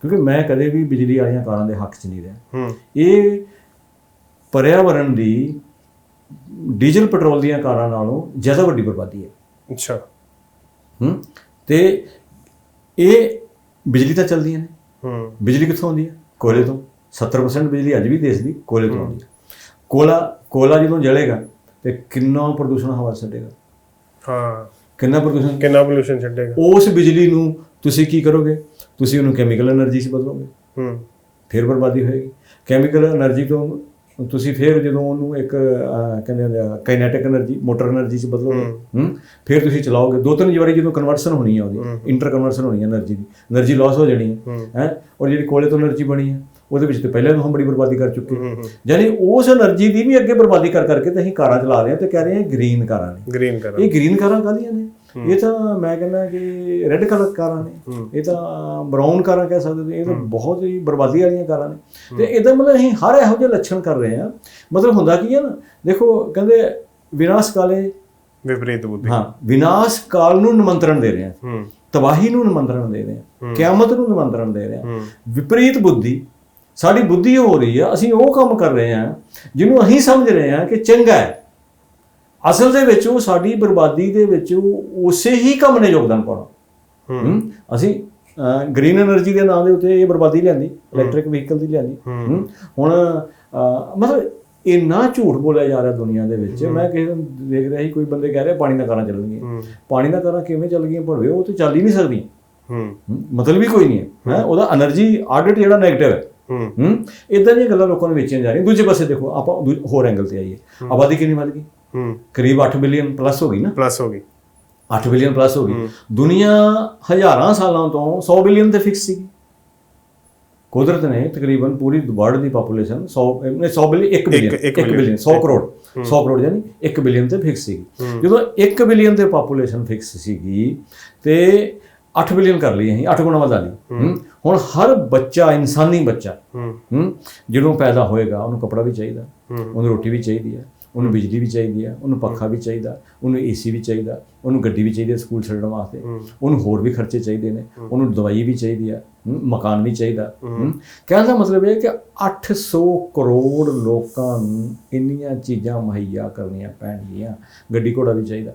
ਕਿਉਂਕਿ ਮੈਂ ਕਦੇ ਵੀ ਬਿਜਲੀ ਵਾਲੀਆਂ ਕਾਰਾਂ ਦੇ ਹੱਕ 'ਚ ਨਹੀਂ ਰਿਹਾ। ਇਹ ਪਰਿਆਵਰਣ ਦੀ ਡੀਜ਼ਲ ਪੈਟਰੋਲ ਦੀਆਂ ਕਾਰਾਂ ਨਾਲੋਂ ਜ਼ਿਆਦਾ ਵੱਡੀ ਬਰਬਾਦੀ ਹੈ। ਅੱਛਾ। ਹੂੰ। ਤੇ ਇਹ ਬਿਜਲੀ ਤਾਂ ਚੱਲਦੀਆਂ ਨੇ। ਹੂੰ। ਬਿਜਲੀ ਕਿੱਥੋਂ ਆਉਂਦੀ ਹੈ? ਕੋਲੇ ਤੋਂ। 70% ਬਿਜਲੀ ਅੱਜ ਵੀ ਦੇਸ਼ ਦੀ ਕੋਲੇ ਤੋਂ ਆਉਂਦੀ ਹੈ। ਕੋਲਾ ਕੋਲਾ ਜਦੋਂ ਜਲੇਗਾ ਤੇ ਕਿੰਨਾ ਪ੍ਰਦੂਸ਼ਣ ਹਵਾ ਛੱਡੇਗਾ। ਹਾਂ। ਕਿੰਨਾ ਪ੍ਰਦੂਸ਼ਣ? ਕਿੰਨਾ ਪੋਲੂਸ਼ਨ ਛੱਡੇਗਾ। ਉਸ ਬਿਜਲੀ ਨੂੰ ਤੁਸੀਂ ਕੀ ਕਰੋਗੇ? ਤੁਸੀਂ ਉਹਨੂੰ ਕੈਮੀਕਲ એનર્ਜੀ 'ਚ ਬਦਲੋਗੇ। ਹੂੰ। ਫਿਰ ਬਰਬਾਦੀ ਹੋਏਗੀ। ਕੈਮੀਕਲ એનર્ਜੀ ਤੋਂ ਤੁਸੀਂ ਫਿਰ ਜਦੋਂ ਉਹਨੂੰ ਇੱਕ ਕਹਿੰਦੇ ਹੁੰਦੇ ਆ ਕਾਈਨੈਟਿਕ એનર્ਜੀ ਮੋਟਰ એનર્ਜੀ 'ਚ ਬਦਲੋਗੇ। ਹੂੰ। ਫਿਰ ਤੁਸੀਂ ਚਲਾਓਗੇ। ਦੋ ਤਿੰਨ ਵਾਰੀ ਜਦੋਂ ਕਨਵਰਸ਼ਨ ਹੋਣੀ ਆ ਉਹਦੀ ਇੰਟਰ ਕਨਵਰਸ਼ਨ ਹੋਣੀ ਹੈ એનર્ਜੀ ਦੀ। એનર્ਜੀ ਲਾਸ ਹੋ ਜਾਣੀ ਹੈ। ਹੈ? ਔਰ ਜਿਹੜੀ ਕੋਲੇ ਤੋਂ એનર્ਜੀ ਬਣੀ ਹੈ ਉਹਦੇ ਵਿੱਚ ਤੇ ਪਹਿਲਾਂ ਤੋਂ ਹਮ ਬੜੀ ਬਰਬਾਦੀ ਕਰ ਚੁੱਕੇ। ਯਾਨੀ ਉਸ એનર્ਜੀ ਦੀ ਵੀ ਅੱਗੇ ਬਰਬਾਦੀ ਕਰ ਕਰਕੇ ਤੇ ਅਸੀਂ ਕਾਰਾਂ ਚਲਾ ਰਹੇ ਹਾਂ ਤੇ ਕਹਿ ਰਹੇ ਹਾਂ ਗ੍ਰੀਨ ਕਾਰਾਂ ਨੇ। ਗ੍ਰੀਨ ਕਾਰਾਂ। ਇਹ ਗ੍ਰੀਨ ਕਾਰਾਂ ਕਾਹਦੀਆਂ ਨੇ? ਇਹ ਤਾਂ ਮੈਂ ਕਹਿੰਦਾ ਕਿ ਰੈੱਡ ਕਲਰ ਕਾਰਾਂ ਨੇ ਇਹ ਤਾਂ ਬਰਾਊਨ ਕਾਰਾਂ ਕਹਿ ਸਕਦੇ ਨੇ ਇਹ ਤਾਂ ਬਹੁਤ ਹੀ ਬਰਬਾਦੀ ਵਾਲੀਆਂ ਕਾਰਾਂ ਨੇ। ਤੇ ਇਹਦਾ ਮਤਲਬ ਅਸੀਂ ਹਰ ਇਹੋ ਜਿਹੇ ਲੱਛਣ ਕਰ ਰਹੇ ਹਾਂ। ਮਤਲਬ ਹੁੰਦਾ ਕੀ ਹੈ ਨਾ ਦੇਖੋ ਕਹਿੰਦੇ ਵਿਨਾਸ਼ ਕਾਲੇ ਵਿਪਰੀਤ ਬੁੱਧੀ। ਹਾਂ ਵਿਨਾਸ਼ ਕਾਲ ਨੂੰ ਨਿਮੰਤਰਣ ਦੇ ਰਹੇ ਹਾਂ। ਤਬਾਹੀ ਨੂੰ ਨਿਮੰਤਰਣ ਦੇ ਰਹੇ ਹਾਂ। ਕਿਆਮਤ ਨੂੰ ਨਿਮੰਤਰਣ ਦੇ ਰਹੇ ਹਾਂ। ਵਿਪਰੀਤ ਬੁੱਧੀ ਸਾਡੀ ਬੁੱਧੀ ਹੋ ਰਹੀ ਹੈ ਅਸੀਂ ਉਹ ਕੰਮ ਕਰ ਰਹੇ ਹਾਂ ਜਿਹਨੂੰ ਅਸੀਂ ਸਮਝ ਰਹੇ ਹਾਂ ਕਿ ਚੰਗਾ ਹੈ। ਅਸਲ ਦੇ ਵਿੱਚ ਉਹ ਸਾਡੀ ਬਰਬਾਦੀ ਦੇ ਵਿੱਚ ਉਸੇ ਹੀ ਕੰਮ ਨੇ ਯੋਗਦਾਨ ਪਾਉਣਾ। ਹੂੰ। ਅਸੀਂ ਗ੍ਰੀਨ એનર્ਜੀ ਦੇ ਨਾਂ ਦੇ ਉੱਤੇ ਇਹ ਬਰਬਾਦੀ ਲਿਆਂਦੀ ਇਲੈਕਟ੍ਰਿਕ ਵਹੀਕਲ ਦੀ ਲਿਆਂਦੀ। ਹੁਣ ਮਤਲਬ ਇੰਨਾ ਝੂਠ ਬੋਲਿਆ ਜਾ ਰਿਹਾ ਦੁਨੀਆ ਦੇ ਵਿੱਚ ਮੈਂ ਕਿਸੇ ਨੂੰ ਦੇਖ ਰਿਹਾ ਸੀ ਕੋਈ ਬੰਦੇ ਕਹਿ ਰਹੇ ਪਾਣੀ ਦਾ ਕਾਰਾਂ ਚੱਲ ਗਈਆਂ ਪਾਣੀ ਦਾ ਕਾਰਾਂ ਕਿਵੇਂ ਚੱਲ ਗਈਆਂ ਭੜਵੇ ਉਹ ਤਾਂ ਚੱਲ ਹੀ ਨਹੀਂ ਸਕਦੀਆਂ। ਹੂੰ। ਮਤਲਬ ਵੀ ਕੋਈ ਨਹੀਂ ਹੈ। ਉਹਦਾ એનર્ਜੀ ਆਡਿਟ ਜਿਹੜਾ ਨੈਗੇਟਿਵ ਹੈ। ਹੂੰ। ਇਦਾਂ ਦੀਆਂ ਗੱਲਾਂ ਲੋਕਾਂ ਨੂੰ ਵੇਚੀਆਂ ਜਾ ਰਹੀਆਂ। ਦੂਜੇ ਪਾਸੇ ਦੇਖੋ ਆਪਾਂ ਹੋਰ ਐਂਗਲ ਤੇ ਆਈਏ। ਆਬਾਦੀ ਕਿੰਨੀ ਵੱਧ ਗਈ? ਹੂੰ। ਕਰੀਬ 8 ਬਿਲੀਅਨ ਪਲੱਸ ਹੋ ਗਈ ਨਾ। ਪਲੱਸ ਹੋ ਗਈ। 8 ਬਿਲੀਅਨ ਪਲੱਸ ਹੋ ਗਈ। ਦੁਨੀਆ ਹਜ਼ਾਰਾਂ ਸਾਲਾਂ ਤੋਂ 100 ਬਿਲੀਅਨ ਤੇ ਫਿਕਸ ਸੀ ਕੁਦਰਤ ਨੇ ਤਕਰੀਬਨ ਪੂਰੀ ਵਰਲਡ ਦੀ ਪੋਪੂਲੇਸ਼ਨ 100 ਨਹੀਂ 100 ਬਿਲੀਅਨ 1 ਬਿਲੀਅਨ ਇੱਕ 1 ਬਿਲੀਅਨ 100 ਕਰੋੜ 100 ਕਰੋੜ ਯਾਨੀ 1 ਬਿਲੀਅਨ ਤੇ ਫਿਕਸ ਸੀ ਜਦੋਂ 1 ਬਿਲੀਅਨ ਤੇ ਪੋਪੂਲੇਸ਼ਨ ਫਿਕਸ ਸੀਗੀ ਤੇ 8 ਬਿਲੀਅਨ ਕਰ ਲਈ ਅਸੀਂ 8 ਗੁਣਾ ਵਧਾ ਲਈ। ਹੁਣ ਹਰ ਬੱਚਾ ਇਨਸਾਨੀ ਬੱਚਾ ਹੂੰ। ਜਦੋਂ ਪੈਦਾ ਹੋਏਗਾ ਉਹਨੂੰ ਕੱਪੜਾ ਵੀ ਚਾਹੀਦਾ ਉਹਨੂੰ ਰੋਟੀ ਵੀ ਚਾਹੀਦੀ ਹੈ। ਉਹਨੂੰ ਬਿਜਲੀ ਵੀ ਚਾਹੀਦੀ ਆ ਉਹਨੂੰ ਪੱਖਾ ਵੀ ਚਾਹੀਦਾ ਉਹਨੂੰ ਏਸੀ ਵੀ ਚਾਹੀਦਾ ਉਹਨੂੰ ਗੱਡੀ ਵੀ ਚਾਹੀਦੀ ਆ ਸਕੂਲ ਛੱਡਣ ਵਾਸਤੇ ਉਹਨੂੰ ਹੋਰ ਵੀ ਖਰਚੇ ਚਾਹੀਦੇ ਨੇ ਉਹਨੂੰ ਦਵਾਈ ਵੀ ਚਾਹੀਦੀ ਆ ਮਕਾਨ ਵੀ ਚਾਹੀਦਾ ਕਹਿਣ ਦਾ ਮਤਲਬ ਇਹ ਕਿ 800 ਕਰੋੜ ਲੋਕਾਂ ਨੂੰ ਇੰਨੀਆਂ ਚੀਜ਼ਾਂ ਮੁਹੱਈਆ ਕਰਨੀਆਂ ਪੈਣਗੀਆਂ ਗੱਡੀ ਘੋੜਾ ਵੀ ਚਾਹੀਦਾ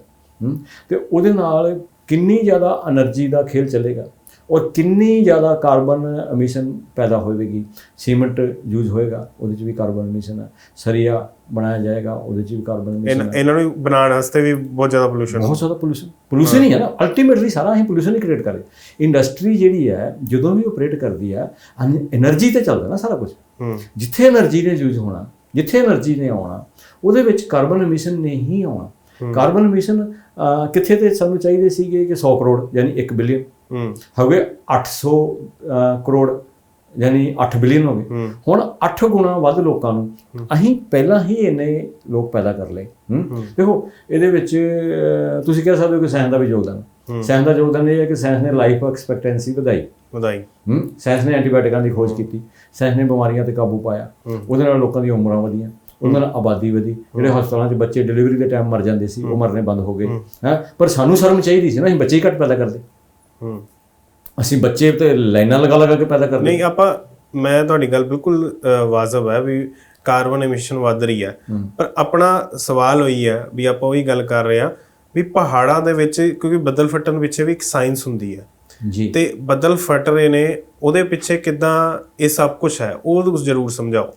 ਤੇ ਉਹਦੇ ਨਾਲ ਕਿੰਨੀ ਜ਼ਿਆਦਾ એનર્ਜੀ ਦਾ ਖੇਲ ਚੱਲੇਗਾ? ਔਰ ਕਿੰਨੀ ਜ਼ਿਆਦਾ ਕਾਰਬਨ ਐਮਿਸ਼ਨ ਪੈਦਾ ਹੋਵੇਗੀ? ਸੀਮੈਂਟ ਯੂਜ਼ ਹੋਏਗਾ ਉਹਦੇ 'ਚ ਵੀ ਕਾਰਬਨ ਐਮਿਸ਼ਨ ਹੈ। ਸਰੀਆ ਬਣਾਇਆ ਜਾਏਗਾ ਉਹਦੇ 'ਚ ਵੀ ਕਾਰਬਨ ਐਮਿਸ਼ਨ ਹੈ। ਇਹਨਾਂ ਨੂੰ ਬਣਾਉਣ ਵਾਸਤੇ ਵੀ ਬਹੁਤ ਜ਼ਿਆਦਾ ਪੋਲੂਸ਼ਨ ਬਹੁਤ ਜ਼ਿਆਦਾ ਪੋਲੂਸ਼ਨ ਪੋਲੂਸ਼ਨ ਹੀ ਹੈ ਨਾ। ਅਲਟੀਮੇਟਲੀ ਸਾਰਾ ਅਸੀਂ ਪੋਲੂਸ਼ਨ ਹੀ ਕ੍ਰੀਏਟ ਕਰਦੇ ਇੰਡਸਟਰੀ ਜਿਹੜੀ ਹੈ ਜਦੋਂ ਵੀ ਆਪਰੇਟ ਕਰਦੀ ਹੈ એનર્ਜੀ ਤੇ ਚੱਲਦਾ ਨਾ ਸਾਰਾ ਕੁਝ ਜਿੱਥੇ એનર્ਜੀ ਨੇ ਯੂਜ਼ ਹੋਣਾ ਜਿੱਥੇ એનર્ਜੀ ਨੇ ਆਉਣਾ ਉਹਦੇ ਵਿੱਚ ਕਾਰਬਨ ਐਮਿਸ਼ਨ ਨਹੀਂ ਆਉਣਾ। ਕਾਰਬਨ ਐਮਿਸ਼ਨ ਕਿੱਥੇ ਤੇ ਸਾਨੂੰ ਚਾਹੀਦੇ ਸੀਗੇ ਕਿ 100 ਕਰੋੜ ਯਾਨੀ 1 ਬਿਲੀਅਨ ਹੂੰ। ਗਏ 800 ਅਹ, ਕਰੋੜ ਯਾਨੀ 8 ਬਿਲੀਅਨ ਹੋ। ਗਏ ਹੁਣ 8 ਗੁਣਾ ਵੱਧ ਲੋਕਾਂ ਨੂੰ ਅਸੀਂ ਪਹਿਲਾਂ ਹੀ ਇੰਨੇ ਲੋਕ ਪੈਦਾ ਕਰ ਲਏ। ਦੇਖੋ ਇਹਦੇ ਵਿੱਚ ਤੁਸੀਂ ਕਹਿ ਸਕਦੇ ਹੋ ਕਿ ਸਾਇੰਸ ਦਾ ਵੀ ਯੋਗਦਾਨ। ਸਾਇੰਸ ਦਾ ਯੋਗਦਾਨ ਇਹ ਹੈ ਕਿ ਸਾਇੰਸ ਨੇ ਲਾਈਫ ਐਕਸਪੈਕਟੈਂਸੀ ਵਧਾਈ। ਵਧਾਈ। ਸਾਇੰਸ ਨੇ ਐਂਟੀਬਾਇਓਟਿਕਾਂ ਦੀ ਖੋਜ ਕੀਤੀ। ਸਾਇੰਸ ਨੇ ਬਿਮਾਰੀਆਂ ਤੇ ਕਾਬੂ ਪਾਇਆ। ਉਹਦੇ ਨਾਲ ਲੋਕਾਂ ਦੀਆਂ ਉਮਰਾਂ ਵਧੀਆਂ। ਉਹਦੇ ਨਾਲ ਆਬਾਦੀ ਵਧੀ। ਜਿਹੜੇ ਹਸਪਤਾਲਾਂ 'ਚ ਬੱਚੇ ਡਿਲੀਵਰੀ ਦੇ ਟਾਈਮ ਮਰ ਜਾਂਦੇ ਸੀ ਉਹ ਮਰਨੇ ਬੰਦ ਹੋ ਗਏ। ਹੈ। ਪਰ ਸਾਨੂੰ ਸ਼ਰਮ ਚਾਹੀਦੀ ਸੀ ਨਾ ਅਸੀਂ ਬੱਚੇ ਹੀ ਘੱਟ ਪੈਦਾ ਕਰਦੇ। ਹੂੰ। ਅਸੀਂ ਬੱਚੇ ਤੇ ਲਾਈਨਾਂ ਲਗਾ ਲਗਾ ਕੇ ਪੈਦਾ ਕਰਦੇ ਨਹੀਂ ਆਪਾਂ ਮੈਂ ਤੁਹਾਡੀ ਗੱਲ ਬਿਲਕੁਲ ਵਾਜਬ ਹੈ ਵੀ ਕਾਰਬਨ ਐਮਿਸ਼ਨ ਵੱਧ ਰਹੀ ਹੈ। ਪਰ ਆਪਣਾ ਸਵਾਲ ਹੋਈ ਹੈ ਵੀ ਆਪਾਂ ਉਹੀ ਗੱਲ ਕਰ ਰਹੇ ਆ ਵੀ ਪਹਾੜਾਂ ਦੇ ਵਿੱਚ ਕਿਉਂਕਿ ਬੱਦਲ ਫਟਣ ਪਿੱਛੇ ਵੀ ਇੱਕ ਸਾਇੰਸ ਹੁੰਦੀ ਹੈ। ਜੀ। ਤੇ ਬੱਦਲ ਫਟ ਰਹੇ ਨੇ ਉਹਦੇ ਪਿੱਛੇ ਕਿਦਾਂ ਇਹ ਸਭ ਕੁਝ ਹੈ ਉਹ ਤੁਸੀਂ ਜ਼ਰੂਰ ਸਮਝਾਓ।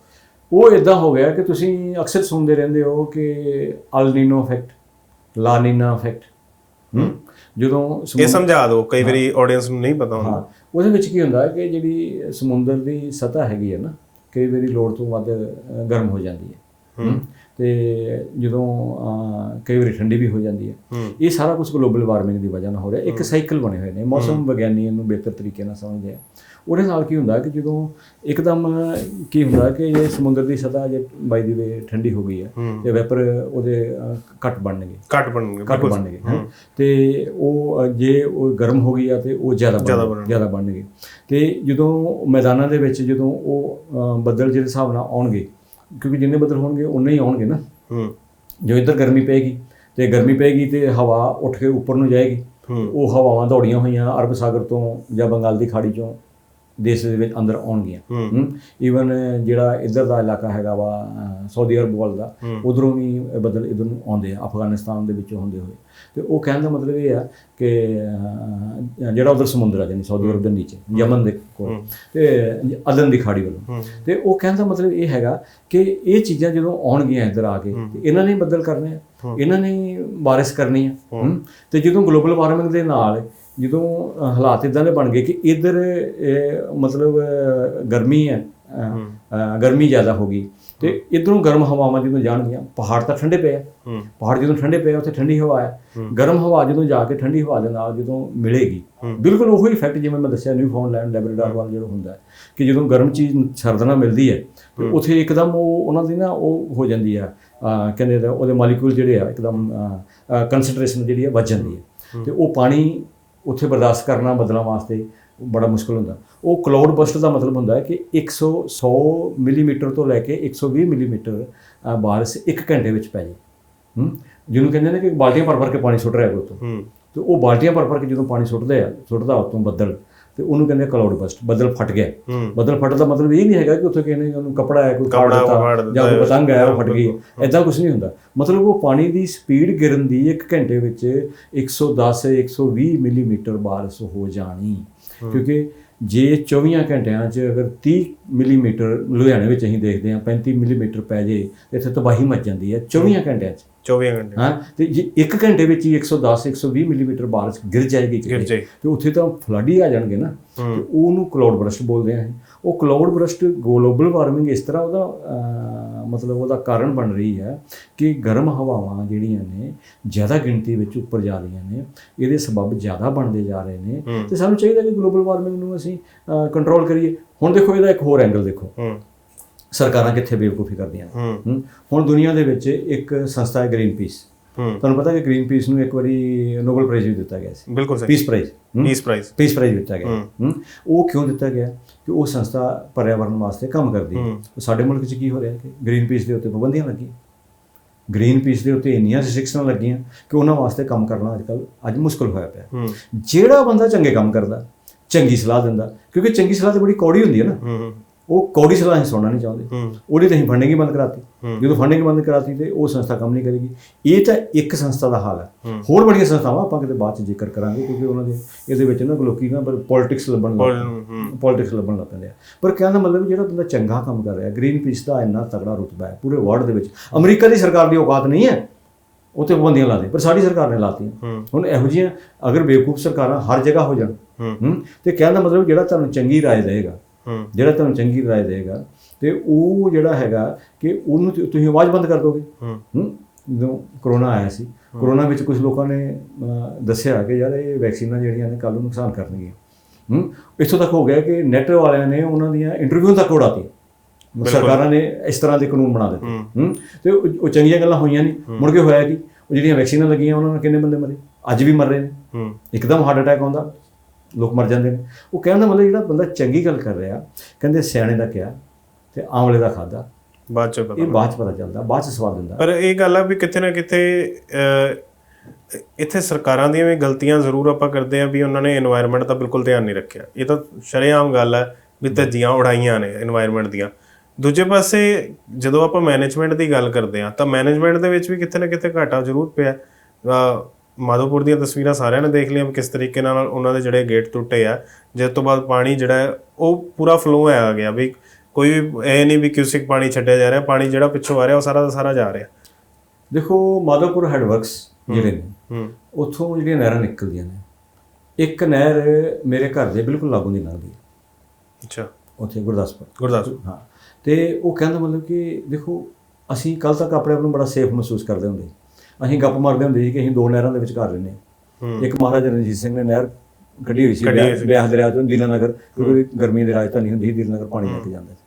ਉਹ ਇਦਾਂ ਹੋ ਗਿਆ ਕਿ ਤੁਸੀਂ ਅਕਸਰ ਸੁਣਦੇ ਰਹਿੰਦੇ ਹੋ ਕਿ ਅਲ ਨੀਨੋ ਇਫੈਕਟ ਲਾ ਨੀਨਾ ਇਫੈਕਟ ਹੂੰ? ਜਦੋਂ ਇਹ ਸਮਝਾ ਦਿਓ ਕਈ ਵਾਰੀ ਆਡੀਅנס ਨੂੰ ਨਹੀਂ ਪਤਾ ਹੁੰਦਾ। ਉਹਦੇ ਵਿੱਚ ਕੀ ਹੁੰਦਾ ਕਿ ਜਿਹੜੀ ਸਮੁੰਦਰ ਦੀ ਸਤਹ ਹੈਗੀ ਹੈ ਨਾ ਕਈ ਵਾਰੀ ਲੋੜ ਤੋਂ ਵੱਧ ਗਰਮ ਹੋ ਜਾਂਦੀ ਹੈ। ਤੇ ਜਦੋਂ ਕਈ ਵਾਰੀ ਠੰਡੀ ਵੀ ਹੋ ਜਾਂਦੀ ਹੈ। ਹੂੰ। ਇਹ ਸਾਰਾ ਕੁਝ ਗਲੋਬਲ ਵਾਰਮਿੰਗ ਦੀ ਵਜ੍ਹਾ ਨਾਲ ਹੋ ਰਿਹਾ। ਇੱਕ ਸਾਈਕਲ ਬਣੇ ਹੋਏ ਨੇ। ਮੌਸਮ ਵਿਗਿਆਨੀ ਇਹਨੂੰ ਬਿਹਤਰ ਤਰੀਕੇ ਨਾਲ ਸਮਝਦੇ ਆ। ਉਹਦੇ ਨਾਲ ਕੀ ਹੁੰਦਾ ਕਿ ਜਦੋਂ ਇੱਕਦਮ ਕੀ ਹੁੰਦਾ ਕਿ ਇਹ ਸਮੁੰਦਰ ਦੀ ਸਤਹ ਜੇ ਬਾਈ ਦੀ ਵੇ ਠੰਡੀ ਹੋ ਗਈ ਹੈ ਤੇ ਵੈਪਰ ਉਹਦੇ ਘੱਟ ਬਣਨਗੇ। ਘੱਟ ਬਣਨਗੇ ਘੱਟ ਬਣਨਗੇ। ਤੇ ਉਹ ਜੇ ਉਹ ਗਰਮ ਹੋ ਗਈ ਆ ਤੇ ਉਹ ਜ਼ਿਆਦਾ ਜ਼ਿਆਦਾ ਬਣ ਜ਼ਿਆਦਾ ਬਣਨਗੇ। ਤੇ ਜਦੋਂ ਮੈਦਾਨਾਂ ਦੇ ਵਿੱਚ ਜਦੋਂ ਉਹ ਬੱਦਲ ਜਿਹੜੇ ਹਿਸਾਬ ਨਾਲ ਆਉਣਗੇ ਕਿਉਂਕਿ ਜਿੰਨੇ ਬੱਦਲ ਹੋਣਗੇ ਉਨੇ ਹੀ ਆਉਣਗੇ ਨਾ। ਜੋ ਇੱਧਰ ਗਰਮੀ ਪਏਗੀ ਤੇ ਗਰਮੀ ਪਏਗੀ ਤੇ ਹਵਾ ਉੱਠ ਕੇ ਉੱਪਰ ਨੂੰ ਜਾਏਗੀ। ਉਹ ਹਵਾਵਾਂ ਦੌੜੀਆਂ ਹੋਈਆਂ ਅਰਬ ਸਾਗਰ ਤੋਂ ਜਾਂ ਬੰਗਾਲ ਦੀ ਖਾੜੀ ਚੋਂ ਦੇਸ਼ ਦੇ ਵਿੱਚ ਅੰਦਰ ਆਉਣਗੀਆਂ। ਈਵਨ ਜਿਹੜਾ ਇੱਧਰ ਦਾ ਇਲਾਕਾ ਹੈਗਾ ਵਾ ਸਾਊਦੀ ਅਰਬ ਵੱਲ ਦਾ ਉਧਰੋਂ ਵੀ ਬੱਦਲ ਇਧਰ ਨੂੰ ਆਉਂਦੇ ਆ ਅਫਗਾਨਿਸਤਾਨ ਦੇ ਵਿੱਚੋਂ ਹੁੰਦੇ ਹੋਏ। ਤੇ ਉਹ ਕਹਿਣ ਦਾ ਮਤਲਬ ਇਹ ਆ ਕਿ ਜਿਹੜਾ ਉਧਰ ਸਮੁੰਦਰ ਆ ਜਾਨੀ ਸਾਊਦੀ ਅਰਬ ਦੇ ਨੀਚੇ ਯਮਨ ਦੇ ਕੋਲ ਤੇ ਅਦਨ ਦੀ ਖਾੜੀ ਵੱਲੋਂ। ਤੇ ਉਹ ਕਹਿਣ ਦਾ ਮਤਲਬ ਇਹ ਹੈਗਾ ਕਿ ਇਹ ਚੀਜ਼ਾਂ ਜਦੋਂ ਆਉਣਗੀਆਂ ਇੱਧਰ ਆ ਕੇ ਤੇ ਇਹਨਾਂ ਨੇ ਬੱਦਲ ਕਰਨੇ ਆ। ਇਹਨਾਂ ਨੇ ਬਾਰਿਸ਼ ਕਰਨੀ ਆ। ਤੇ ਜਦੋਂ ਗਲੋਬਲ ਵਾਰਮਿੰਗ ਦੇ ਨਾਲ ਜਦੋਂ ਹਾਲਾਤ ਇਦਾਂ ਦੇ ਬਣ ਗਏ ਕਿ ਇੱਧਰ ਮਤਲਬ ਗਰਮੀ ਹੈ ਗਰਮੀ ਜ਼ਿਆਦਾ ਹੋ ਗਈ। ਤੇ ਇਧਰੋਂ ਗਰਮ ਹਵਾਵਾਂ ਜਦੋਂ ਜਾਣਗੀਆਂ ਪਹਾੜ ਤਾਂ ਠੰਡੇ ਪਏ ਆ। ਪਹਾੜ ਜਦੋਂ ਠੰਡੇ ਪਏ ਆ, ਉੱਥੇ ਠੰਡੀ ਹਵਾ ਹੈ। ਗਰਮ ਹਵਾ ਜਦੋਂ ਜਾ ਕੇ ਠੰਡੀ ਹਵਾ ਦੇ ਨਾਲ ਜਦੋਂ ਮਿਲੇਗੀ ਬਿਲਕੁਲ ਉਹੀ ਇਫੈਕਟ ਜਿਵੇਂ ਮੈਂ ਦੱਸਿਆ ਨਿਊਫਾਊਂਡਲੈਂਡ ਲੈਬਰਾਡੋਰ ਵਾਲਾ ਜਿਹੜਾ ਹੁੰਦਾ ਕਿ ਜਦੋਂ ਗਰਮ ਚੀਜ਼ ਸਰਦ ਨਾਲ ਮਿਲਦੀ ਹੈ ਤੇ ਉੱਥੇ ਇੱਕਦਮ ਉਹ ਉਹਨਾਂ ਦੀ ਨਾ ਉਹ ਹੋ ਜਾਂਦੀ ਆ ਕਹਿੰਦੇ ਉਹਦੇ ਮਾਲੀਕੂਲ ਜਿਹੜੇ ਆ ਇੱਕਦਮ ਕਨਸੈਂਟ੍ਰੇਸ਼ਨ ਜਿਹੜੀ ਹੈ ਵੱਧ ਜਾਂਦੀ ਹੈ। ਤੇ ਉਹ ਪਾਣੀ ਉੱਥੇ ਬਰਦਾਸ਼ਤ ਕਰਨਾ ਬਦਲਾਂ ਵਾਸਤੇ ਬੜਾ ਮੁਸ਼ਕਲ ਹੁੰਦਾ। ਉਹ ਕਲਾਉਡ ਬਸਟ ਦਾ ਮਤਲਬ ਹੁੰਦਾ ਹੈ ਕਿ 100 100 ਮਿਲੀਮੀਟਰ ਤੋਂ ਲੈ ਕੇ 120 ਮਿਲੀਮੀਟਰ ਬਾਰਿਸ਼ 1 ਘੰਟੇ ਵਿੱਚ ਪੈ ਜੇ ਹੂੰ? ਜਿਹਨੂੰ ਕਹਿੰਦੇ ਨੇ ਕਿ ਬਾਲਟੀਆਂ ਭਰ ਭਰ ਕੇ ਪਾਣੀ ਸੁੱਟ ਰਿਹਾ ਕੋਈ ਹੂੰ। ਤੇ ਉਹ ਬਾਲਟੀਆਂ ਭਰ ਭਰ ਕੇ ਜਦੋਂ ਪਾਣੀ ਸੁੱਟਦੇ ਆ ਸੁੱਟਦਾ ਉੱਤੋਂ ਬੱਦਲ। ਤੇ ਉਹਨੂੰ ਕਹਿੰਦੇ ਕਲਾਉਡ ਬਸਟ ਬੱਦਲ ਫਟ ਗਿਆ। ਬੱਦਲ ਫਟਣ ਦਾ ਮਤਲਬ ਇਹ ਨਹੀਂ ਹੈਗਾ ਕਿ ਉੱਥੇ ਕਿਸੇ ਨੇ ਉਹਨੂੰ ਕਪੜਾ ਹੈ ਕੋਈ ਫਾੜ ਦਿੱਤਾ ਜਾਂ ਕੋਈ। ਪਤੰਗ ਹੈ ਉਹ ਫਟ ਗਈ। ਐਦਾਂ ਕੁਝ ਨਹੀਂ ਹੁੰਦਾ। ਮਤਲਬ ਉਹ ਪਾਣੀ ਦੀ ਸਪੀਡ ਗਿਰਨ ਦੀ 1 ਘੰਟੇ ਵਿੱਚ 110 120 ਮਿਲੀਮੀਟਰ ਬਾਰਿਸ਼ ਹੋ ਜਾਣੀ। ਕਿਉਂਕਿ ਜੇ 24 ਘੰਟਿਆਂ 'ਚ ਅਗਰ 30 ਮਿਲੀਮੀਟਰ ਲੁਧਿਆਣੇ ਵਿੱਚ ਅਸੀਂ ਦੇਖਦੇ ਹਾਂ 35 ਮਿਲੀਮੀਟਰ ਪੈ ਜੇ ਇੱਥੇ ਤਬਾਹੀ ਮਚ ਜਾਂਦੀ ਹੈ 24 ਘੰਟਿਆਂ 'ਚ। 24 ਘੰਟੇ। ਹਾਂ? ਤੇ ਜੇ 1 ਘੰਟੇ ਵਿੱਚ ਹੀ 110 120 ਮਿਲੀਮੀਟਰ ਬਾਰਿਸ਼ ਗਿਰ ਜਾਏਗੀ ਗਿਰ ਜਾਏ। ਤੇ ਉੱਥੇ ਤਾਂ ਫਲੱਡ ਹੀ ਆ ਜਾਣਗੇ ਨਾ। ਤੇ ਉਹਨੂੰ ਕਲਾਉਡ ਬਰਸਟ ਬੋਲਦੇ ਆ। ਉਹ ਕਲਾਉਡ ਬਰਸਟ ਗਲੋਬਲ ਵਾਰਮਿੰਗ ਇਸ ਤਰ੍ਹਾਂ ਉਹਦਾ ਮਤਲਬ ਉਹਦਾ ਕਾਰਨ ਬਣ ਰਹੀ ਹੈ ਕਿ ਗਰਮ ਹਵਾਵਾਂ ਜਿਹੜੀਆਂ ਨੇ ਜ਼ਿਆਦਾ ਗਿਣਤੀ ਵਿੱਚ ਉੱਪਰ ਜਾ ਰਹੀਆਂ ਨੇ ਇਹਦੇ ਸਬਬ ਜ਼ਿਆਦਾ ਬਣਦੇ ਜਾ ਰਹੇ ਨੇ। ਤੇ ਸਾਨੂੰ ਚਾਹੀਦਾ ਕਿ ਗਲੋਬਲ ਵਾਰਮਿੰਗ ਨੂੰ ਅਸੀਂ ਕੰਟਰੋਲ ਕਰੀਏ। ਹੁਣ ਦੇਖੋ ਇਹਦਾ ਇੱਕ ਹੋਰ ਐਂਗਲ ਦੇਖੋ। ਸਰਕਾਰਾਂ ਕਿੱਥੇ ਬੇਵਕੂਫੀ ਕਰਦੀਆਂ ਹੁਣ ਦੁਨੀਆ ਦੇ ਵਿੱਚ ਇੱਕ ਸੰਸਥਾ ਹੈ ਗ੍ਰੀਨ ਪੀਸ ਤੁਹਾਨੂੰ ਪਤਾ ਕਿ ਗ੍ਰੀਨ ਪੀਸ ਨੂੰ ਇੱਕ ਵਾਰੀ ਨੋਬਲ ਪ੍ਰਾਈਜ਼ ਵੀ ਦਿੱਤਾ ਗਿਆ ਸੀ। ਬਿਲਕੁਲ ਸਹੀ। Peace prize peace prize peace prize ਦਿੱਤਾ ਗਿਆ। ਉਹ ਕਿਉਂ ਦਿੱਤਾ ਗਿਆ? ਕਿ ਉਹ ਸੰਸਥਾ ਪਰਿਆਵਰਣ ਵਾਸਤੇ ਕੰਮ ਕਰਦੀ ਹੈ। ਸਾਡੇ ਮੁਲਕ 'ਚ ਕੀ ਹੋ ਰਿਹਾ ਕਿ ਗ੍ਰੀਨ ਪੀਸ ਦੇ ਉੱਤੇ ਪਾਬੰਦੀਆਂ ਲੱਗੀਆਂ? ਗ੍ਰੀਨ ਪੀਸ ਦੇ ਉੱਤੇ ਇੰਨੀਆਂ ਰਿਸਟ੍ਰਿਕਸ਼ਨਾਂ ਲੱਗੀਆਂ ਕਿ ਉਹਨਾਂ ਵਾਸਤੇ ਕੰਮ ਕਰਨਾ ਅੱਜਕੱਲ ਅੱਜ ਮੁਸ਼ਕਲ ਹੋਇਆ ਪਿਆ। ਜਿਹੜਾ ਬੰਦਾ ਚੰਗੇ ਕੰਮ ਕਰਦਾ ਚੰਗੀ ਸਲਾਹ ਦਿੰਦਾ ਕਿਉਂਕਿ ਚੰਗੀ ਸਲਾਹ ਤੇ ਬੜੀ ਕੌੜੀ ਹੁੰਦੀ ਹੈ ਨਾ। ਉਹ ਕੌੜੀ ਸਲਾਹ ਅਸੀਂ ਸੁਣਨਾ ਨਹੀਂ ਚਾਹੁੰਦੇ। ਉਹਦੀ ਤਾਂ ਅਸੀਂ ਫੰਡਿੰਗ ਹੀ ਬੰਦ ਕਰਾਤੀ। ਜਦੋਂ ਫੰਡਿੰਗ ਬੰਦ ਕਰਾਤੀ ਤੇ ਉਹ ਸੰਸਥਾ ਕੰਮ ਨਹੀਂ ਕਰੇਗੀ। ਇਹ ਤਾਂ ਇੱਕ ਸੰਸਥਾ ਦਾ ਹਾਲ ਹੈ। ਹੋਰ ਬੜੀਆਂ ਸੰਸਥਾਵਾਂ ਆਪਾਂ ਕਿਤੇ ਬਾਅਦ ਚ ਜ਼ਿਕਰ ਕਰਾਂਗੇ ਕਿਉਂਕਿ ਉਹਨਾਂ ਦੇ ਇਹਦੇ ਵਿੱਚ ਨਾ ਲੋਕੀ ਨਾ ਪੋਲਿਟਿਕਸ ਲੱਭਣ ਲੱਗ ਪੋਲਿਟਿਕਸ ਲੱਭਣ ਲੱਗ ਪੈਂਦੇ ਆ। ਪਰ ਕਹਿਣ ਦਾ ਮਤਲਬ ਜਿਹੜਾ ਬੰਦਾ ਚੰਗਾ ਕੰਮ ਕਰ ਰਿਹਾ ਗ੍ਰੀਨ ਪੀਸ ਦਾ ਇੰਨਾ ਤਗੜਾ ਰੁਤਬਾ ਹੈ ਪੂਰੇ ਵਰਲਡ ਦੇ ਵਿੱਚ। ਅਮਰੀਕਾ ਦੀ ਸਰਕਾਰ ਦੀ ਔਕਾਤ ਨਹੀਂ ਹੈ। ਉੱਥੇ ਪਾਬੰਦੀਆਂ ਲਾ ਦੇ ਪਰ ਸਾਡੀ ਸਰਕਾਰ ਨੇ ਲਾਤੀਆਂ। ਹੁਣ ਇਹੋ ਜਿਹੀਆਂ ਅਗਰ ਬੇਵਕੂਫ ਸਰਕਾਰਾਂ ਹਰ ਜਗ੍ਹਾ ਹੋ ਜਾਣ ਹੂੰ। ਤੇ ਕਹਿਣ ਦਾ ਮਤਲਬ ਜਿਹੜਾ ਤੁਹਾਨੂੰ ਚੰਗੀ ਰਾਏ ਦੇਗਾ ਜਿਹੜਾ ਤੁਹਾਨੂੰ ਚੰਗੀ ਰਾਏ ਦੇਗਾ ਤੇ ਉਹ ਜਿਹੜਾ ਹੈਗਾ ਕਿ ਉਹਨੂੰ ਤੁਸੀਂ ਆਵਾਜ਼ ਬੰਦ ਕਰ ਦੋਗੇ। ਹੂੰ। ਜਦੋਂ ਕਰੋਨਾ ਆਇਆ ਸੀ ਕਰੋਨਾ ਵਿੱਚ ਕੁਝ ਲੋਕਾਂ ਨੇ ਦੱਸਿਆ ਕਿ ਯਾਰ ਇਹ ਵੈਕਸੀਨਾਂ ਜਿਹੜੀਆਂ ਨੇ ਕੱਲ ਨੂੰ ਨੁਕਸਾਨ ਕਰਨਗੀਆਂ। ਹੂੰ? ਇੱਥੋਂ ਤੱਕ ਹੋ ਗਿਆ ਕਿ ਨੈਟ ਵਾਲਿਆਂ ਨੇ ਉਹਨਾਂ ਦੀਆਂ ਇੰਟਰਵਿਊ ਤੱਕ ਉਡਾਤੀ ਸਰਕਾਰਾਂ ਨੇ ਇਸ ਤਰ੍ਹਾਂ ਦੇ ਕਾਨੂੰਨ ਬਣਾ ਦਿੱਤੇ। ਹੂੰ। ਤੇ ਉਹ ਉਹ ਚੰਗੀਆਂ ਗੱਲਾਂ ਹੋਈਆਂ ਨਹੀਂ ਮੁੜ ਕੇ ਹੋਇਆ ਕੀ? ਉਹ ਜਿਹੜੀਆਂ ਵੈਕਸੀਨਾਂ ਲੱਗੀਆਂ ਉਹਨਾਂ ਨਾਲ ਕਿੰਨੇ ਬੰਦੇ ਮਰੇ? ਅੱਜ ਵੀ ਮਰ ਰਹੇ ਨੇ। ਹੂੰ। ਇੱਕਦਮ ਹਾਰਟ ਅਟੈਕ ਆਉਂਦਾ। ਲੋਕ ਮਰ ਜਾਂਦੇ ਨੇ। ਉਹ ਕਹਿਣ ਦਾ ਮਤਲਬ ਜਿਹੜਾ ਬੰਦਾ ਚੰਗੀ ਗੱਲ ਕਰ ਰਿਹਾ ਕਹਿੰਦੇ ਸਿਆਣੇ ਦਾ ਕਿਹਾ ਤੇ ਆਮਲੇ ਦਾ ਖਾਦਾ ਬਾਅਦ ਚ ਪਤਾ ਇਹ ਬਾਅਦ ਚ ਪਤਾ ਚੱਲਦਾ ਬਾਅਦ ਚ ਸਵਾਦ ਦਿੰਦਾ। ਪਰ ਇਹ ਗੱਲ ਆ ਵੀ ਕਿਤੇ ਨਾ ਕਿਤੇ ਇੱਥੇ ਸਰਕਾਰਾਂ ਦੀਆਂ ਵੀ ਗਲਤੀਆਂ ਜ਼ਰੂਰ ਆਪਾਂ ਕਰਦੇ ਆ ਵੀ ਉਹਨਾਂ ਨੇ এনवायरमेंट ਦਾ ਬਿਲਕੁਲ ਧਿਆਨ ਨਹੀਂ ਰੱਖਿਆ। ਇਹ ਤਾਂ ਸ਼ਰੇਆਮ ਗੱਲ ਹੈ ਵੀ ਧੱਜੀਆਂ ਉਡਾਈਆਂ ਨੇ এনवायरमेंट ਦੀਆਂ। ਦੂਜੇ ਪਾਸੇ ਜਦੋਂ ਆਪਾਂ ਮੈਨੇਜਮੈਂਟ ਦੀ ਗੱਲ ਕਰਦੇ ਆ ਤਾਂ ਮੈਨੇਜਮੈਂਟ ਦੇ ਵਿੱਚ ਵੀ ਕਿਤੇ ਨਾ ਕਿਤੇ ਘਾਟਾ ਜ਼ਰੂਰ ਪਿਆ। ਮਾਧੋਪੁਰ ਦੀਆਂ ਤਸਵੀਰਾਂ ਸਾਰਿਆਂ ਨੇ ਦੇਖ ਲਈਆਂ ਕਿਸ ਤਰੀਕੇ ਨਾਲ ਉਹਨਾਂ ਦੇ ਜਿਹੜੇ ਗੇਟ ਟੁੱਟੇ ਆ ਜਿਸ ਤੋਂ ਬਾਅਦ ਪਾਣੀ ਜਿਹੜਾ ਹੈ ਉਹ ਪੂਰਾ ਫਲੋ ਆ ਗਿਆ ਵੀ ਕੋਈ ਇਹ ਨਹੀਂ ਵੀ ਕਿਊਸਿਕ ਪਾਣੀ ਛੱਡਿਆ ਜਾ ਰਿਹਾ ਪਾਣੀ ਜਿਹੜਾ ਪਿੱਛੋਂ ਆ ਰਿਹਾ ਉਹ ਸਾਰਾ ਦਾ ਸਾਰਾ ਜਾ ਰਿਹਾ। ਦੇਖੋ ਮਾਧੋਪੁਰ ਹੈਡਵਰਕਸ ਜਿਹੜੇ ਨੇ ਉੱਥੋਂ ਜਿਹੜੀਆਂ ਨਹਿਰਾਂ ਨਿਕਲਦੀਆਂ ਨੇ ਇੱਕ ਨਹਿਰ ਮੇਰੇ ਘਰ ਦੇ ਬਿਲਕੁਲ ਲਾਗੋਂ ਦੀ ਲੰਘਦੀ ਹੈ। ਅੱਛਾ। ਉੱਥੇ ਗੁਰਦਾਸਪੁਰ। ਗੁਰਦਾਸਪੁਰ। ਹਾਂ। ਤੇ ਉਹ ਕਹਿੰਦਾ ਮਤਲਬ ਕਿ ਦੇਖੋ ਅਸੀਂ ਕੱਲ ਤੱਕ ਆਪਣੇ ਆਪ ਨੂੰ ਬੜਾ ਸੇਫ ਮਹਿਸੂਸ ਕਰਦੇ ਹੁੰਦੇ ਸੀ। ਅਸੀਂ ਗੱਪ ਮਾਰਦੇ ਹੁੰਦੇ ਸੀ ਕਿ ਅਸੀਂ ਦੋ ਨਹਿਰਾਂ ਦੇ ਵਿਚਕਾਰ ਰਹਿੰਦੇ ਹਾਂ। ਇੱਕ ਮਹਾਰਾਜਾ ਰਣਜੀਤ ਸਿੰਘ ਨੇ ਨਹਿਰ ਕੱਢੀ ਹੋਈ ਸੀ ਬਿਆਸ ਦਰਿਆ ਤੋਂ ਦੀਨਾਨਗਰ ਕਿਉਂਕਿ ਗਰਮੀ ਦੀ ਰਾਜਧਾਨੀ ਹੁੰਦੀ ਸੀ ਦੀਨਾਨਗਰ ਪਾਣੀ ਲੈ ਕੇ ਜਾਂਦਾ ਸੀ।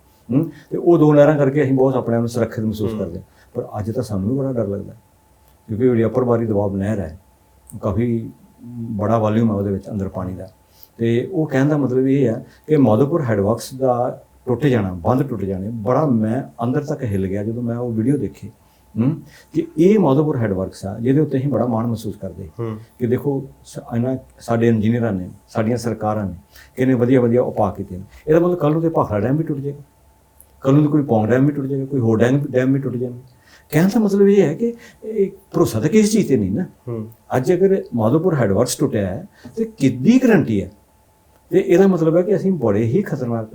ਤੇ ਉਹ ਦੋ ਨਹਿਰਾਂ ਕਰਕੇ ਅਸੀਂ ਬਹੁਤ ਆਪਣੇ ਆਪ ਨੂੰ ਸੁਰੱਖਿਅਤ ਮਹਿਸੂਸ ਕਰਦੇ ਪਰ ਅੱਜ ਤਾਂ ਸਾਨੂੰ ਵੀ ਬੜਾ ਡਰ ਲੱਗਦਾ ਕਿਉਂਕਿ ਜਿਹੜੀ ਅਪਰ ਬਾਰੀ ਦਬਾਅ ਨਹਿਰ ਹੈ ਕਾਫੀ ਬੜਾ ਵਾਲੀਅਮ ਹੈ ਉਹਦੇ ਵਿੱਚ ਅੰਦਰ ਪਾਣੀ ਦਾ। ਤੇ ਉਹ ਕਹਿਣ ਦਾ ਮਤਲਬ ਇਹ ਹੈ ਕਿ ਮਾਧੋਪੁਰ ਹੈਡਵਰਕਸ ਦਾ ਟੁੱਟ ਜਾਣਾ ਬੰਦ ਟੁੱਟ ਜਾਣੇ ਬੜਾ ਮੈਂ ਅੰਦਰ ਤੱਕ ਹਿੱਲ ਗਿਆ ਜਦੋਂ ਮੈਂ ਉਹ ਵੀਡੀਓ ਦੇਖੀ। ਹੂੰ? ਕਿ ਇਹ ਮਾਧੋਪੁਰ ਹੈਡਵਰਕਸ ਆ ਜਿਹਦੇ ਉੱਤੇ ਅਸੀਂ ਬੜਾ ਮਾਣ ਮਹਿਸੂਸ ਕਰਦੇ। ਹੂੰ। ਕਿ ਦੇਖੋ ਇਹਨਾਂ ਸਾਡੇ ਇੰਜੀਨੀਅਰਾਂ ਨੇ ਸਾਡੀਆਂ ਸਰਕਾਰਾਂ ਨੇ ਕਿੰਨੇ ਵਧੀਆ ਵਧੀਆ ਉਪਾਅ ਕੀਤੇ ਨੇ। ਇਹਦਾ ਮਤਲਬ ਕੱਲ ਨੂੰ ਤੇ ਭਾਖੜਾ ਡੈਮ ਵੀ ਟੁੱਟ ਜਾਏਗਾ। ਕੱਲ ਨੂੰ ਕੋਈ ਪੌਂਗ ਡੈਮ ਵੀ ਟੁੱਟ ਜਾਏਗਾ ਕੋਈ ਹੋਰ ਡੈਮ ਡੈਮ ਵੀ ਟੁੱਟ ਜਾਣਗੇ। ਕਹਿਣ ਦਾ ਮਤਲਬ ਇਹ ਹੈ ਕਿ ਇਹ ਭਰੋਸਾ ਤਾਂ ਕਿਸੇ ਚੀਜ਼ ਤੇ ਨਹੀਂ ਨਾ। ਹੂੰ। ਅੱਜ ਅਗਰ ਮਾਧੋਪੁਰ ਹੈਡਵਰਕਸ ਟੁੱਟਿਆ ਹੈ ਤੇ ਕਿੱਦੀ ਗਰੰਟੀ ਹੈ? ਤੇ ਇਹਦਾ ਮਤਲਬ ਹੈ ਕਿ ਅਸੀਂ ਬੜੇ ਹੀ ਖਤਰਨਾਕ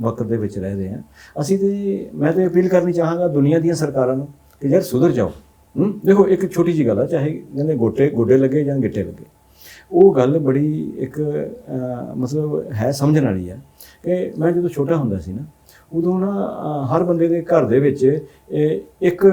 ਵਕਤ ਦੇ ਵਿੱਚ ਰਹਿ ਰਹੇ ਹਾਂ। ਅਸੀਂ ਤੇ ਮੈਂ ਤੇ ਅਪੀਲ ਕਰਨੀ ਚਾਹਾਂਗਾ ਦੁਨੀਆ ਦੀਆਂ ਸਰਕਾਰਾਂ ਨੂੰ ਕਿ ਯਾਰ ਸੁਧਰ ਜਾਓ। ਹੂੰ? ਦੇਖੋ ਇੱਕ ਛੋਟੀ ਜੀ ਗੱਲ ਆ ਚਾਹੇ ਕਹਿੰਦੇ ਗੋਟੇ ਗੋਡੇ ਲੱਗੇ ਜਾਂ ਗਿੱਟੇ ਲੱਗੇ। ਉਹ ਗੱਲ ਬੜੀ ਇੱਕ ਮਤਲਬ ਹੈ ਸਮਝਣ ਵਾਲੀ ਹੈ ਕਿ ਮੈਂ ਜਦੋਂ ਛੋਟਾ ਹੁੰਦਾ ਸੀ ਨਾ ਉਦੋਂ ਨਾ ਹਰ ਬੰਦੇ ਦੇ ਘਰ ਦੇ ਵਿੱਚ ਇੱਕ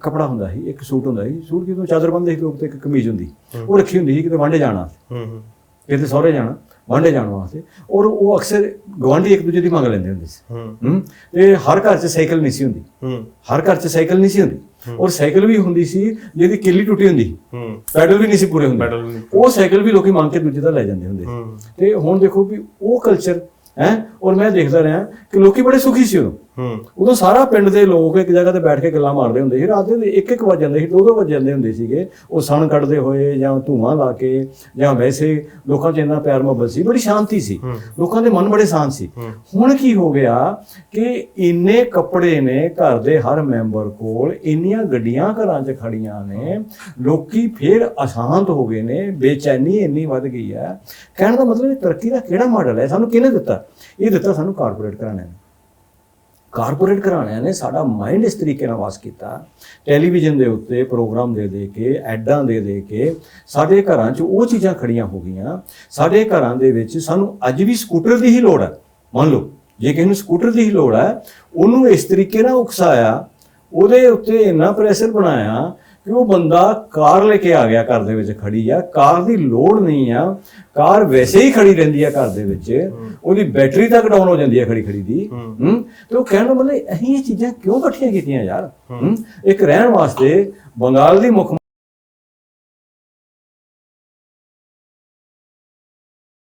ਕਪੜਾ ਹੁੰਦਾ ਸੀ ਇੱਕ ਸੂਟ ਹੁੰਦਾ ਸੀ। ਸੂਟ ਜਦੋਂ ਚਾਦਰ ਬੰਨਦੇ ਸੀ ਲੋਕ ਤੇ ਇੱਕ ਕਮੀਜ਼ ਹੁੰਦੀ। ਉਹ ਰੱਖੀ ਹੁੰਦੀ ਸੀ ਕਿਤੇ ਵਾਂਢੇ ਜਾਣਾ। ਹੂੰ ਹੂੰ। ਕਿਤੇ ਸਹੁਰੇ ਜਾਣਾ। ਵਾਂਢੇ ਜਾਣ ਵਾਸਤੇ। ਔਰ ਉਹ ਅਕਸਰ ਗਵਾਂਢੀ ਇੱਕ ਦੂਜੇ ਦੀ ਮੰਗ ਲੈਂਦੇ ਹੁੰਦੇ ਸੀ। ਹੂੰ। ਤੇ ਹਰ ਘਰ 'ਚ ਸਾਈਕਲ ਨਹੀਂ ਸੀ ਹੁੰਦੀ। ਹੂੰ। ਹਰ ਘਰ 'ਚ ਸਾਈਕਲ ਨਹੀਂ ਸੀ ਹੁੰਦੀ। ਔਰ ਸਾਈਕਲ ਵੀ ਹੁੰਦੀ ਸੀ ਜਿਹਦੀ ਕਿੱਲੀ ਟੁੱਟੀ ਹੁੰਦੀ ਸੀ। ਹੂੰ। ਪੈਡਲ ਵੀ ਨਹੀਂ ਸੀ ਪੂਰੇ ਹੁੰਦੇ। ਪੈਡਲ ਵੀ ਨਹੀਂ। ਉਹ ਸਾਈਕਲ ਵੀ ਲੋਕੀ ਮੰਗ ਕੇ ਦੂਜੇ ਦਾ ਲੈ ਜਾਂਦੇ ਹੁੰਦੇ ਸੀ। ਤੇ ਹੁਣ ਦੇਖੋ ਵੀ ਉਹ ਕਲਚਰ ਹੈ ਔਰ ਮੈਂ ਦੇਖਦਾ ਰਿਹਾ ਕਿ ਲੋਕੀ ਬੜੇ ਸੁਖੀ ਸੀ ਉਦੋਂ। ਹੂੰ। ਉਦੋਂ ਸਾਰਾ ਪਿੰਡ ਦੇ ਲੋਕ ਇੱਕ ਜਗ੍ਹਾ ਤੇ ਬੈਠ ਕੇ ਗੱਲਾਂ ਮਾਰਦੇ ਹੁੰਦੇ ਸੀ। ਰਾਤ ਦੇ ਇੱਕ ਇੱਕ ਵਜ ਜਾਂਦੇ ਸੀ ਦੋ ਦੋ ਵਜ ਜਾਂਦੇ ਹੁੰਦੇ ਸੀਗੇ। ਉਹ ਸਣ ਕੱਢਦੇ ਹੋਏ ਜਾਂ ਧੂਆਂ ਲਾ ਕੇ ਜਾਂ ਵੈਸੇ ਲੋਕਾਂ 'ਚ ਇੰਨਾ ਪਿਆਰ ਮੁਹੱਬਤ ਸੀ ਬੜੀ ਸ਼ਾਂਤੀ ਸੀ। ਲੋਕਾਂ ਦੇ ਮਨ ਬੜੇ ਸ਼ਾਂਤ ਸੀ। ਹੁਣ ਕੀ ਹੋ ਗਿਆ ਕਿ ਇੰਨੇ ਕੱਪੜੇ ਨੇ ਘਰ ਦੇ ਹਰ ਮੈਂਬਰ ਕੋਲ ਇੰਨੀਆਂ ਗੱਡੀਆਂ ਘਰਾਂ 'ਚ ਖੜੀਆਂ ਨੇ ਲੋਕੀ ਫੇਰ ਅਸ਼ਾਂਤ ਹੋ ਗਏ ਨੇ ਬੇਚੈਨੀ ਇੰਨੀ ਵੱਧ ਗਈ ਹੈ। ਕਹਿਣ ਦਾ ਮਤਲਬ ਇਹ ਤਰੱਕੀ ਦਾ ਕਿਹੜਾ ਮਾਡਲ ਹੈ? ਸਾਨੂੰ ਕਿਹਨੇ ਦਿੱਤਾ? ਇਹ ਦਿੱਤਾ ਸਾਨੂੰ ਕਾਰਪੋਰੇਟ ਘਰਾਣਿਆਂ ਨੇ। ਕਾਰਪੋਰੇਟ ਘਰਾਣਿਆਂ ਨੇ ਸਾਡਾ ਮਾਈਂਡ ਇਸ ਤਰੀਕੇ ਨਾਲ ਵਾਸ ਕੀਤਾ, ਟੈਲੀਵਿਜ਼ਨ ਦੇ ਉੱਤੇ, ਪ੍ਰੋਗਰਾਮ ਦੇ ਦੇ ਕੇ, ਐਡਾਂ ਦੇ ਦੇ ਕੇ, ਸਾਡੇ ਘਰਾਂ 'ਚ ਉਹ ਚੀਜ਼ਾਂ ਖੜੀਆਂ ਹੋ ਗਈਆਂ। ਸਾਡੇ ਘਰਾਂ ਦੇ ਵਿੱਚ ਸਾਨੂੰ ਅੱਜ ਵੀ ਸਕੂਟਰ ਦੀ ਹੀ ਲੋੜ ਹੈ। ਮੰਨ ਲਓ, ਜੇ ਕਿਸੇ ਨੂੰ ਸਕੂਟਰ ਦੀ ਹੀ ਲੋੜ ਹੈ, ਉਹਨੂੰ ਇਸ ਤਰੀਕੇ ਨਾਲ ਉਕਸਾਇਆ, ਉਹਦੇ ਉੱਤੇ ਇੰਨਾ ਪ੍ਰੈਸ਼ਰ ਬਣਾਇਆ ਕਿ ਉਹ ਬੰਦਾ ਕਾਰ ਲੈ ਕੇ ਆ ਗਿਆ ਘਰ ਦੇ ਵਿੱਚ ਖੜੀ ਆ। ਕਾਰ ਦੀ ਲੋੜ ਨਹੀਂ ਆ। ਕਾਰ ਵੈਸੇ ਹੀ ਖੜੀ ਰਹਿੰਦੀ ਆ ਘਰ ਦੇ ਵਿੱਚ। ਉਹਦੀ ਬੈਟਰੀ ਤੱਕ ਡਾਊਨ ਹੋ ਜਾਂਦੀ ਆ ਖੜੀ ਖੜੀ ਦੀ। ਹੂੰ। ਤੇ ਉਹ ਕਹਿਣ ਦਾ ਮਤਲਬ ਇਹ ਚੀਜ਼ਾਂ ਕਿਉਂ ਇਕੱਠੀਆਂ ਕੀਤੀਆਂ ਯਾਰ? ਹੂੰ। ਇੱਕ ਰਹਿਣ ਵਾਸਤੇ ਬੰਗਾਲ ਦੀ ਮੁੱਖ